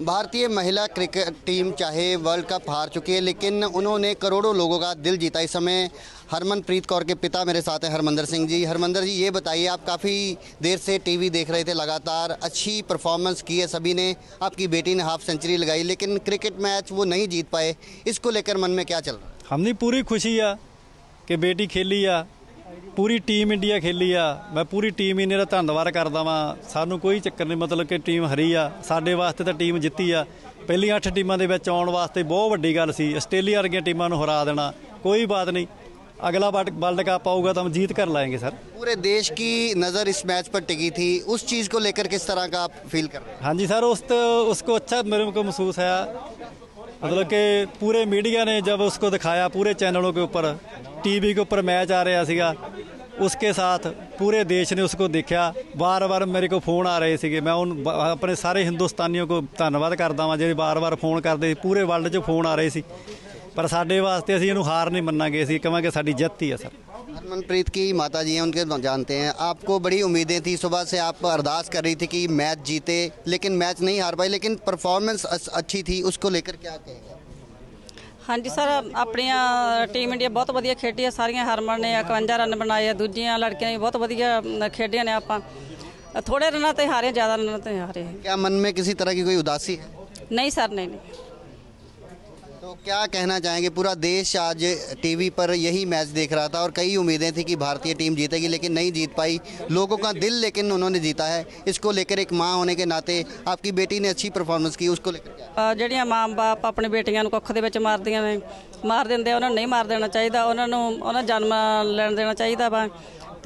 भारतीय महिला cricket team चाहे वर्ल्ड कप हार चुकी है, लेकिन उन्होंने करोड़ों लोगों का दिल जीता। इस समय हरमनप्रीत कौर के पिता मेरे साथ हैं हरमंदर सिंह जी। हरमंदर जी, ये बताइए, आप काफ़ी देर से टीवी देख रहे थे, लगातार अच्छी परफॉर्मेंस की है सभी ने। आपकी बेटी ने हाफ़ सेंचुरी लगाई, लेकिन क्रिकेट मैच वो नहीं जीत पाए। इसको लेकर मन में क्या चल रहा है? हमने पूरी खुशी है कि बेटी खेली है ਪੂਰੀ ਟੀਮ ਇੰਡੀਆ ਖੇਲੀ ਆ ਮੈਂ ਪੂਰੀ ਟੀਮ ਇੰਡੀਆ ਦਾ ਧੰਨਵਾਦ ਕਰਦਾ ਵਾਂ ਸਾਨੂੰ ਕੋਈ ਚੱਕਰ ਨਹੀਂ ਮਤਲਬ ਕਿ ਟੀਮ ਹਰੀ ਆ ਸਾਡੇ ਵਾਸਤੇ ਤਾਂ ਟੀਮ ਜਿੱਤੀ ਆ ਪਹਿਲੀਆਂ 8 ਟੀਮਾਂ ਦੇ ਵਿੱਚ ਆਉਣ ਵਾਸਤੇ ਬਹੁਤ ਵੱਡੀ ਗੱਲ ਸੀ ਆਸਟ੍ਰੇਲੀਆ ਵਰਗੀਆਂ ਟੀਮਾਂ ਨੂੰ ਹਰਾ ਦੇਣਾ ਕੋਈ ਬਾਤ ਨਹੀਂ अगला वर्ल्ड कप आऊगा तो हम जीत कर लाएंगे सर पूरे देश की नज़र इस मैच पर टिकी थी उस चीज़ को लेकर किस तरह का आप फील कर रहे हैं हाँ जी सर उस तो उसको अच्छा मेरे को महसूस है मतलब कि पूरे मीडिया ने जब उसको दिखाया पूरे चैनलों के ऊपर टीवी के ऊपर मैच आ रहा ਸੀਗਾ उसके साथ पूरे देश ने उसको देखा बार बार मेरे को फोन आ रहे ਸੀਗੇ मैं उन अपने सारे हिंदुस्तानियों को ਧੰਨਵਾਦ ਕਰਦਾ ਵਾਂ ਜਿਹੜੇ ਬਾਰ-ਬਾਰ ਫੋਨ ਕਰਦੇ ਸੀ ਪੂਰੇ ਵਰਲਡ 'ਚ ਫੋਨ ਆ ਰਹੇ ਸੀ ਪਰ ਸਾਡੇ ਵਾਸਤੇ ਅਸੀਂ ਇਹਨੂੰ ਹਾਰ ਨਹੀਂ ਮੰਨਾਂਗੇ ਅਸੀਂ ਕਹਾਂਗੇ ਸਾਡੀ ਜਿੱਤ ਹੀ ਆ ਸਰ हरमनप्रीत की माता जी हैं उनके जानते हैं आपको बड़ी उम्मीदें थी सुबह से आप अरदास कर रही थी कि मैच जीते लेकिन मैच नहीं हार पाई लेकिन परफॉर्मेंस अच्छी थी उसको लेकर क्या कहेंगे ਹਾਂਜੀ ਸਰ ਆਪਣੀਆਂ ਟੀਮ ਇੰਡੀਆ ਬਹੁਤ ਵਧੀਆ ਖੇਡੀ ਹੈ ਸਾਰੀਆਂ ਹਰਮਨ ਨੇ 51 ਰਨ ਬਣਾਏ ਆ ਦੂਜੀਆਂ ਲੜਕੀਆਂ ਵੀ ਬਹੁਤ ਵਧੀਆ ਅਮ, ਖੇਡੀਆਂ ਨੇ ਆਪਾਂ ਥੋੜੇ ਰਨਾਂ ਤੇ ਹਾਰੇ ਜ਼ਿਆਦਾ ਰਨਾਂ ਤੇ ਹਾਰੇ क्या मन में किसी तरह की कोई उदासी है ਨਹੀਂ ਸਰ ਨਹੀਂ ਨਹੀਂ तो क्या कहना चाहेंगे? पूरा देश आज टीवी पर यही मैच देख रहा था और कई उम्मीदें थी कि भारतीय टीम जीतेगी, लेकिन नहीं जीत पाई। लोगों का दिल लेकिन उन्होंने जीता है। इसको लेकर एक माँ होने के नाते आपकी बेटी ने अच्छी परफॉर्मेंस की, उसको लेकर जड़िया माँ बाप अपनी बेटिया कुख के मार दें मार देंदे उन्होंने नहीं मार देना चाहिए उन्होंने उन्हें जन्म लैन देना चाहिए वा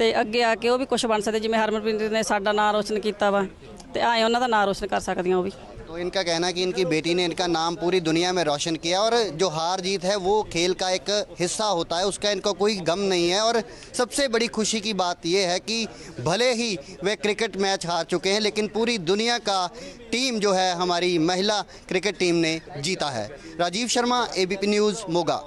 ਉਹਨਾਂ ਨੂੰ ਜਨਮ ਲੈਣ ਦੇਣਾ ਚਾਹੀਦਾ ਵਾ ਤੇ ਅੱਗੇ ਆ ਕੇ ਉਹ ਵੀ ਕੁਝ ਬਣ ਸਕਦੇ ਜਿਵੇਂ ਹਰਮਨਪ੍ਰੀਤ ਨੇ ਸਾਡਾ ਨਾਂ ਰੋਸ਼ਨ ਕੀਤਾ ਵਾ ਤੇ ਆਏ ਉਹਨਾਂ ਦਾ ਨਾਂ ਰੋਸ਼ਨ ਕਰ ਸਕਦੀਆਂ ਉਹ ਵੀ तो इनका कहना है कि इनकी बेटी ने इनका नाम पूरी दुनिया में रोशन किया और जो हार जीत है वो खेल का एक हिस्सा होता है उसका इनको कोई गम नहीं है और सबसे बड़ी खुशी की बात यह है कि भले ही वे क्रिकेट मैच हार चुके हैं लेकिन पूरी दुनिया का टीम जो है हमारी महिला क्रिकेट टीम ने जीता है राजीव शर्मा एबीपी न्यूज़ मोगा